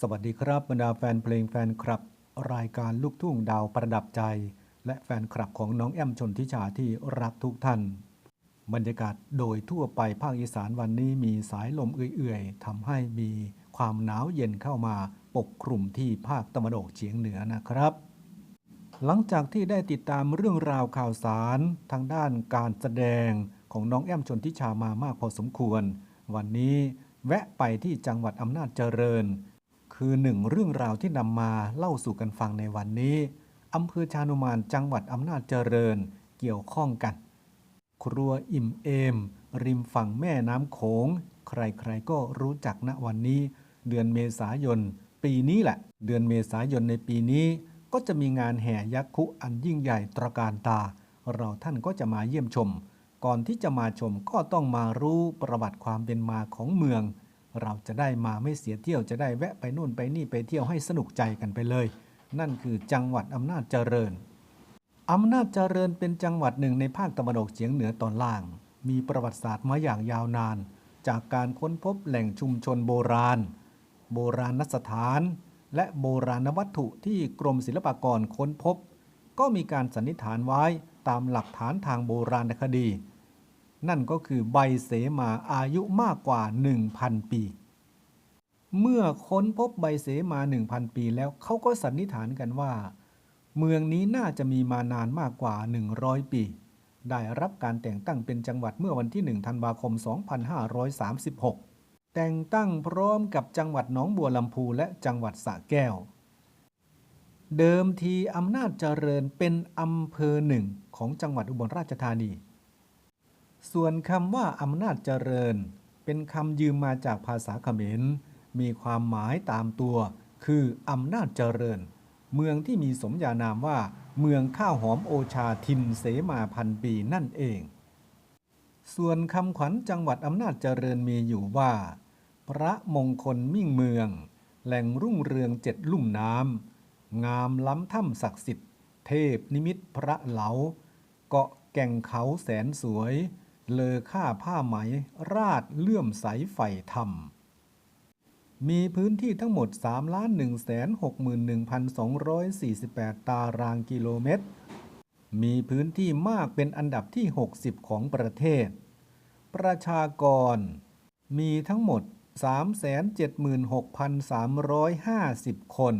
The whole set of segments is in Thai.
สวัสดีครับบรรดาแฟนเพลงแฟนคลับ รายการลูกทุ่งดาวประดับใจ และแฟนคลับของน้องแอมชนทิชาที่รักทุกท่าน บรรยากาศโดยทั่วไปภาคอีสานวันนี้มีสายลมเอื่อยๆทำให้มีความหนาวเย็นเข้ามาปกคลุมที่ภาคตะวันออกเฉียงเหนือนะครับ หลังจากที่ได้ติดตามเรื่องราวข่าวสารทางด้านการแสดงของน้องแอมชนทิชามามากพอสมควร วันนี้แวะไปที่จังหวัดอำนาจเจริญ คือหนึ่งเรื่องราวที่นำมาเล่าสู่กันฟังในวันนี้อำเภอชานุมานจังหวัดอำนาจเจริญเกี่ยวข้องกัน ครัวอิ่มเอม ริมฝั่งแม่น้ำโขง ใครๆก็รู้จักณวันนี้ เดือนเมษายน ปีนี้แหละ เดือนเมษายนในปีนี้ ก็จะมีงานแห่ยักษ์คุอันยิ่งใหญ่ตระการตา เราท่านก็จะมาเยี่ยมชม ก่อนที่จะมาชมก็ต้องมารู้ประวัติความเป็นมาของเมือง เราจะได้มาไม่เสียเที่ยวจะได้แวะไปนู่นไปนี่ไปเที่ยวให้สนุกใจกันไปเลย นั่นคือจังหวัดอำนาจเจริญอำนาจเจริญเป็นจังหวัดหนึ่งในภาคตะวันออกเฉียงเหนือตอนล่าง มีประวัติศาสตร์มาอย่างยาวนาน จากการค้นพบแหล่งชุมชนโบราณ โบราณสถาน และโบราณวัตถุที่กรมศิลปากรค้นพบ ก็มีการสันนิษฐานไว้ตามหลักฐานทางโบราณคดี นั่นก็คือใบเสมาอายุมากกว่า 1,000 ปี เมื่อค้นพบใบเสมา 1,000 ปีแล้วเขาก็สันนิษฐานกันว่า เมืองนี้น่าจะมีมานานมากกว่า 100 ปี ได้รับการแต่งตั้งเป็นจังหวัดเมื่อวันที่ 1 ธันวาคม 2536 แต่งตั้งพร้อมกับจังหวัดหนองบัวลำพูและจังหวัดสระแก้ว เดิมทีอำนาจเจริญเป็นอำเภอหนึ่งของจังหวัดอุบลราชธานี ส่วนคำว่าอำนาจเจริญ เป็นคำยืมมาจากภาษาเขมร มีความหมายตามตัว คืออำนาจเจริญ เมืองที่มีสมญานามว่า เมืองข้าวหอมโอชาทินเสมาพันปีนั่นเอง ส่วนคำขวัญจังหวัดอำนาจเจริญมีอยู่ว่า พระมงคลมิ่งเมือง แหล่งรุ่งเรืองเจ็ดลุ่มน้ำงามล้ำถ้ำศักดิ์สิทธิ์ เทพนิมิตพระเหลา เกาะแก่งเขาแสนสวย เลอค่าผ้าไหม ราดเลื่อมใสไฟธรรม มีพื้นที่ทั้งหมด 3,161,248 ตารางกิโลเมตร มีพื้นที่มากเป็นอันดับที่ 60 ของประเทศ ประชากร มีทั้งหมด 376,350 คน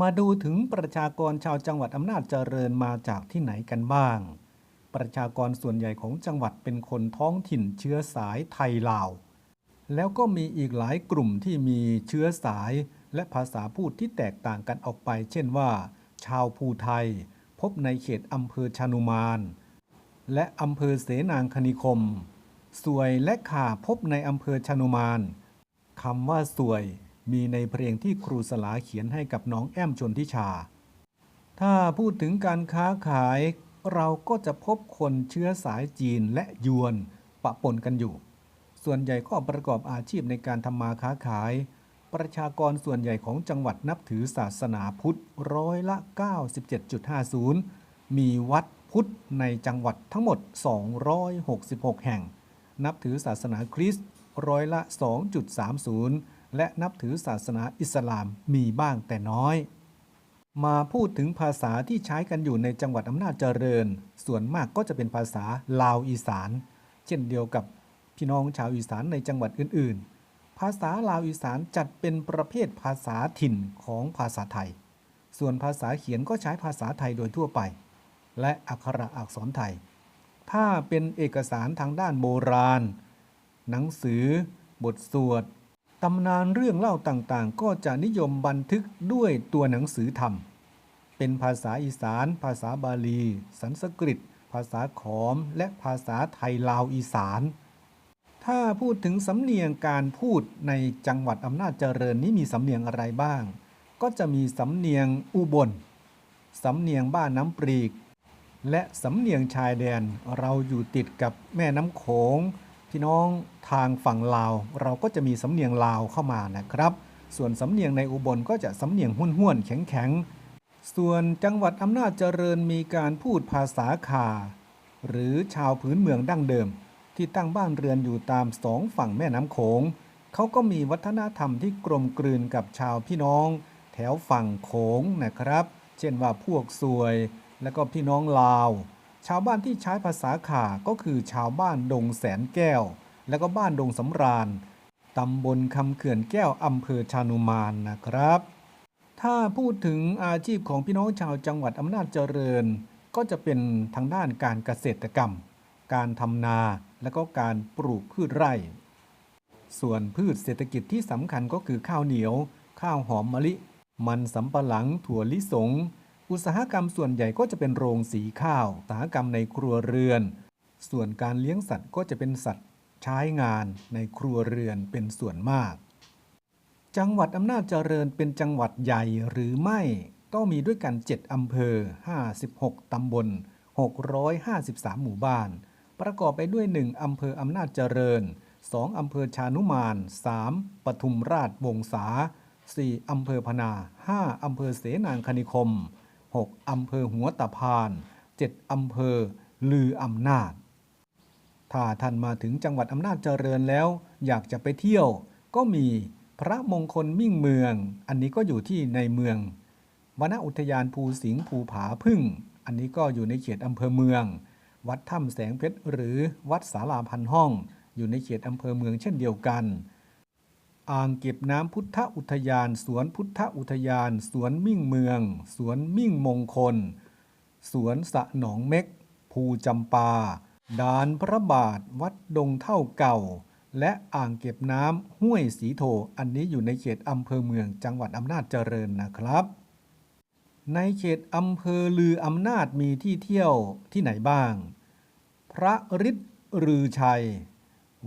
มาดูถึงประชากรชาวจังหวัดอำนาจเจริญมาจากที่ไหนกันบ้าง ประชากรส่วนใหญ่ของจังหวัดเป็นคนท้องถิ่นเชื้อสายไทยลาว แล้วก็มีอีกหลายกลุ่มที่มีเชื้อสายและภาษาพูดที่แตกต่างกันออกไป เช่นว่า ชาวภูไทย พบในเขตอำเภอชานุมาน และอำเภอเสนางคณิคม สวยและข่าพบในอำเภอชานุมานคำว่าสวยมีในเพลงที่ครูสลาเขียนให้กับน้องแอมชนทิชา ถ้าพูดถึงการค้าขาย เราก็จะพบคนเชื้อสายจีนและยวนปะปนกันอยู่ ส่วนใหญ่ก็ประกอบอาชีพในการทำมาค้าขาย ประชากรส่วนใหญ่ของจังหวัดนับถือศาสนาพุทธร้อยละ 97.50 มีวัดพุทธในจังหวัดทั้งหมด 266 แห่ง นับถือศาสนาคริสต์ร้อยละ 2.30 และนับถือศาสนาอิสลามมีบ้างแต่น้อย มาพูดถึงภาษาที่ใช้กันอยู่ในจังหวัดอำนาจเจริญ ส่วนมากก็จะเป็นภาษาลาวอีสาน เช่นเดียวกับพี่น้องชาวอีสานในจังหวัดอื่น ๆ ภาษาลาวอีสานจัดเป็นประเภทภาษาถิ่นของภาษาไทย ส่วนภาษาเขียนก็ใช้ภาษาไทยโดยทั่วไป และอักขระอักษรไทย ถ้าเป็นเอกสารทางด้านโบราณ หนังสือบทสวด ตำนานเรื่องเล่าต่างๆ ก็จะนิยมบันทึกด้วยตัวหนังสือธรรม เป็นภาษาอีสาน ภาษาบาลี สันสกฤต ภาษาขอม และภาษาไทยลาวอีสาน ถ้าพูดถึงสำเนียงการพูดในจังหวัดอำนาจเจริญนี้มีสำเนียงอะไรบ้าง ก็จะมีสำเนียงอุบล สำเนียงบ้านน้ำปรีก และสำเนียงชายแดนเราอยู่ติดกับแม่น้ำโขง พี่น้องทางฝั่งลาว เราก็จะมีสำเนียงลาวเข้ามานะครับ ส่วนสำเนียงในอุบลก็จะสำเนียงห้วนๆแข็งๆ ส่วนจังหวัดอำนาจเจริญมีการพูดภาษาคาหรือชาวพื้นเมืองดั้งเดิม ที่ตั้งบ้านเรือนอยู่ตามสองฝั่งแม่น้ำโขงเขาก็มีวัฒนธรรมที่กลมกลืนกับชาวพี่น้อง แถวฝั่งโขงนะครับ เช่นว่าพวกสวย และก็พี่น้องลาว ชาวบ้านที่ใช้ภาษาข่าก็คือชาวบ้านดงแสนแก้ว และก็บ้านดงสำราญตำบลคำเขื่อนแก้วอำเภอชานุมานนะครับ ถ้าพูดถึงอาชีพของพี่น้องชาวจังหวัดอำนาจเจริญ ก็จะเป็นทางด้านการเกษตรกรรม การทำนาและก็การปลูกพืชไร่ ส่วนพืชเศรษฐกิจที่สำคัญก็คือข้าวเหนียว ข้าวหอมมะลิ มันสำปะหลังถั่วลิสง อุตสาหกรรมส่วนใหญ่ก็จะเป็นโรงสีข้าวอุตสาหกรรมในครัวเรือน ส่วนการเลี้ยงสัตว์ก็จะเป็นสัตว์ใช้งานในครัวเรือนเป็นส่วนมาก จังหวัดอำนาจเจริญเป็นจังหวัดใหญ่หรือไม่ ก็มีด้วยกัน 7 อำเภอ 56 ตำบล 653 หมู่บ้าน ประกอบไปด้วย 1 อำเภออำนาจเจริญ 2 อำเภอชานุมาน 3 ปทุมราชวงศา 4 อำเภอพนา 5 อำเภอเสนางคณิคม 6 อำเภอหัวตะพาน 7 อำเภอ ลืออำนาจ ถ้าท่านมาถึงจังหวัดอำนาจเจริญแล้ว อยากจะไปเที่ยว ก็มีพระมงคลมิ่งเมือง อันนี้ก็อยู่ที่ในเมืองวนอุทยานภูสิงห์ภูผาพึ่ง อันนี้ก็อยู่ในเขตอำเภอเมือง วัดถ้ำแสงเพชรหรือวัดสาลาพันห้อง อยู่ในเขตอำเภอเมืองเช่นเดียวกัน อ่างเก็บน้ำพุทธอุทยาน สวนพุทธอุทยาน สวนมิ่งเมือง สวนมิ่งมงคล สวนสะหนองเม็ก ภูจำปาดานพระบาทวัดดงเท่าเก่า และอ่างเก็บน้ำห้วยสีโทอันนี้อยู่ในเขตอำเภอเมืองจังหวัดอำนาจเจริญนะครับ ในเขตอำเภอลืออำนาจมีที่เที่ยวที่ไหนบ้าง พระฤทธิ์รือชัย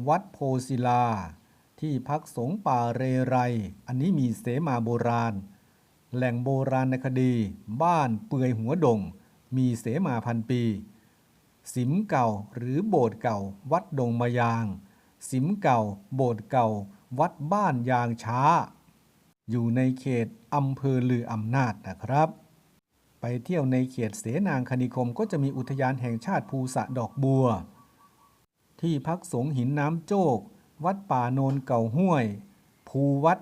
วัดโพศิลา ที่พักสงป่าเรไร อันนี้มีเสมาโบราณ แหล่งโบราณคดี บ้านเปือยหัวดง มีเสมาพันปี สิมเก่าหรือโบสถ์เก่า วัดดงมะยาง สิมเก่า โบสถ์เก่า วัดบ้านยางช้า อยู่ในเขตอำเภอลืออำนาจนะครับ ไปเที่ยวในเขตเสนางคณิคมก็จะมีอุทยานแห่งชาติภูสะดอกบัว ที่พักสงหินน้ำโจก วัดป่าโนนเก่าห้วย ภูวัด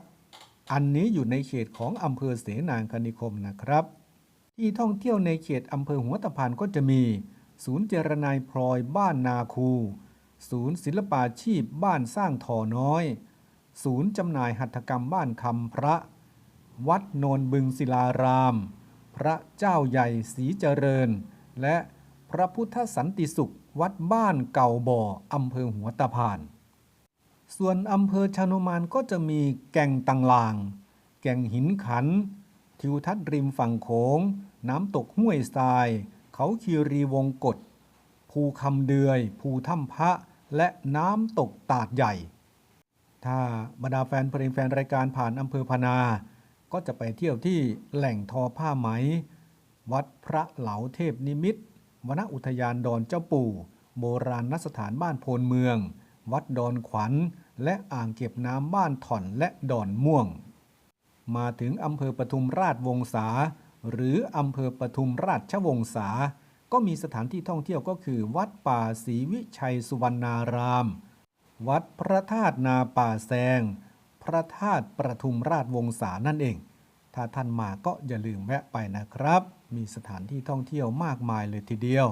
อันนี้อยู่ในเขตของอำเภอเสนางคณิคมนะครับ ที่ท่องเที่ยวในเขตอำเภอหัวตะพานก็จะมี ศูนย์เจรนายพลอยบ้านนาคู ศูนย์ศิลปาชีพบ้านสร้างทอน้อย ศูนย์จำหน่ายหัตถกรรมบ้านคำพระ วัดโนนบึงศิลาราม พระเจ้าใหญ่ศรีเจริญ และพระพุทธสันติสุขวัดบ้านเก่าบ่ออำเภอหัวตะพาน ส่วนอำเภอชานุมานก็จะมีแก่งตังลาง แก่งหินขัน ทิวทัศน์ริมฝั่งโขง น้ำตกห้วยทราย เขาคีรีวงกฏภูคำเดือย ภูถ้ำพระ และน้ำตกตาดใหญ่ ถ้าบรรดาแฟนเพลงแฟนรายการผ่านอำเภอพนา ก็จะไปเที่ยวที่แหล่งทอผ้าไหม วัดพระเหลาเทพนิมิตวนอุทยานดอนเจ้าปู่ โบราณนสถานบ้านโพนเมือง วัดดอนขวัญ และอ่างเก็บน้ำบ้านถ่อนและดอนม่วง มาถึงอำเภอปทุมราชวงศาหรืออำเภอปทุมราชวงศาก็มีสถานที่ท่องเที่ยวก็คือ วัดป่าศรีวิชัยสุวรรณาราม วัดพระธาตุนาป่าแซง พระธาตุประทุมราชวงศานั่นเอง ถ้าท่านมาก็อย่าลืมแวะไปนะครับ มีสถานที่ท่องเที่ยวมากมายเลยทีเดียว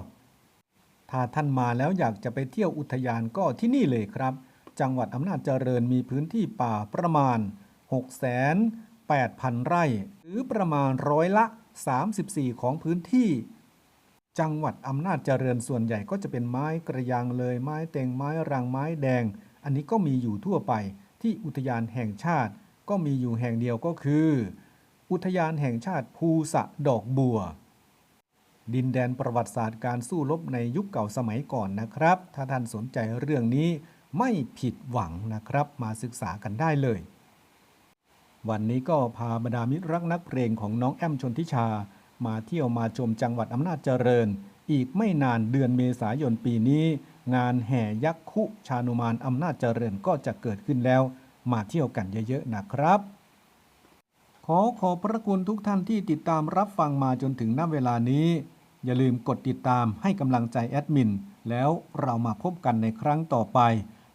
ถ้าท่านมาแล้วอยากจะไปเที่ยวอุทยานก็ที่นี่เลยครับ จังหวัดอำนาจเจริญมีพื้นที่ป่าประมาณ 6,800 ไร่ หรือประมาณร้อยละ 34 ของพื้นที่ จังหวัดอำนาจเจริญส่วนใหญ่ก็จะเป็นไม้กระยางเลย ไม้เต็งไม้รังไม้แดง อันนี้ก็มีอยู่ทั่วไปที่อุทยานแห่งชาติ ก็มีอยู่แห่งเดียวก็คือ อุทยานแห่งชาติภูสะดอกบัวดินแดนประวัติศาสตร์การสู้รบในยุคเก่าสมัยก่อนนะครับ ถ้าท่านสนใจเรื่องนี้ ไม่ผิดหวังนะครับมาศึกษากันได้เลย วันนี้ก็พาบรรดามิตรรักนักเพลงของน้องแอมชนทิชา มาเที่ยวมาชมจังหวัดอำนาจเจริญ อีกไม่นานเดือนเมษายนปีนี้ งานแห่ยักษ์คุชานุมานอำนาจเจริญก็จะเกิดขึ้นแล้ว มาเที่ยวกันเยอะๆนะครับ ขอขอบพระคุณทุกท่านที่ติดตามรับฟังมาจนถึงณเวลานี้ อย่าลืมกดติดตามให้กำลังใจแอดมินแล้วเรามาพบกันในครั้งต่อไป